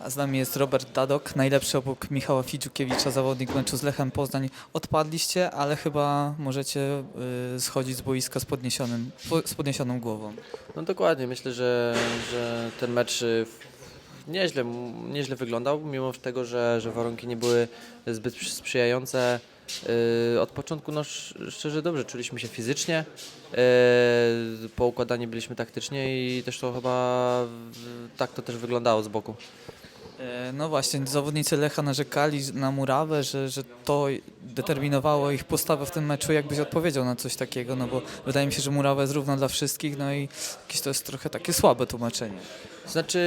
A z nami jest Robert Dadok, najlepszy obok Michała Fidziukiewicza, zawodnik meczu z Lechem Poznań. Odpadliście, ale chyba możecie y, schodzić z boiska z, podniesionym, po- z podniesioną głową. No dokładnie, myślę, że, że ten mecz y, nieźle, nieźle wyglądał, mimo tego, że, że warunki nie były zbyt przy- sprzyjające. Y, Od początku, no sz- szczerze dobrze, czuliśmy się fizycznie, y, poukładani byliśmy taktycznie i też to chyba tak to też wyglądało z boku. E, No właśnie, zawodnicy Lecha narzekali na murawę, że, że to determinowało ich postawę w tym meczu. Jakbyś odpowiedział na coś takiego, no bo wydaje mi się, że murawa jest równa dla wszystkich, no i jakieś to jest trochę takie słabe tłumaczenie. Znaczy,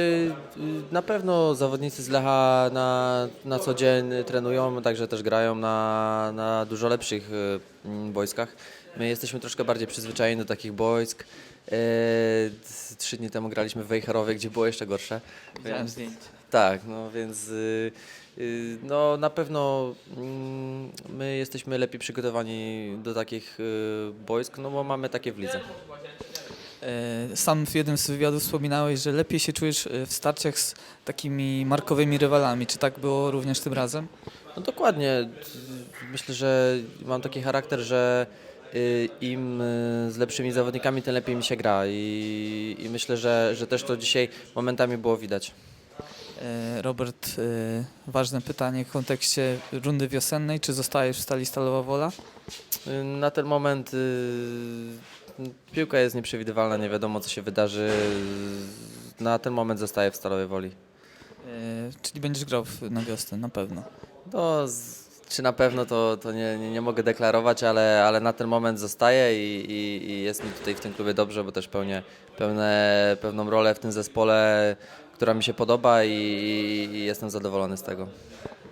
y, na pewno zawodnicy z Lecha na, na co dzień trenują, także też grają na, na dużo lepszych y, mm, boiskach. My jesteśmy troszkę bardziej przyzwyczajeni do takich boisk. E, Trzy dni temu graliśmy w Wejherowie, gdzie było jeszcze gorsze. Widziałem zdjęcie. Tak, no więc y, y, no na pewno mm, my jesteśmy lepiej przygotowani do takich y, boisk, no bo mamy takie w lidze. E, Sam w jednym z wywiadów wspominałeś, że lepiej się czujesz e, w starciach z takimi markowymi rywalami. Czy tak było również tym razem? No dokładnie. Myślę, że mam taki charakter, że y, im y, z lepszymi zawodnikami, tym lepiej mi się gra i, i myślę, że, że też to dzisiaj momentami było widać. E, Robert, e, ważne pytanie w kontekście rundy wiosennej. Czy zostajesz w Stali Stalowa Wola? Y, Na ten moment y, piłka jest nieprzewidywalna, nie wiadomo co się wydarzy. Na ten moment zostaję w Stalowej Woli. E, Czyli będziesz grał na wiosnę, na pewno. No, czy na pewno to, to nie, nie, nie mogę deklarować, ale, ale na ten moment zostaję i, i, i jest mi tutaj w tym klubie dobrze, bo też pełnię pełne, pewną rolę w tym zespole, która mi się podoba i, i, jestem zadowolony z tego.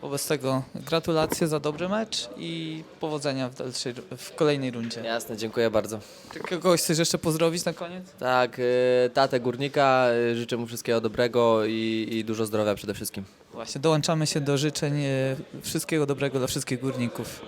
Wobec tego gratulacje za dobry mecz i powodzenia w, dalszej, w kolejnej rundzie. Jasne, dziękuję bardzo. Czy kogoś chcesz jeszcze pozdrowić na koniec? Tak, y, tatę Górnika, y, życzę mu wszystkiego dobrego i, i dużo zdrowia przede wszystkim. Właśnie, dołączamy się do życzeń e, wszystkiego dobrego dla wszystkich górników.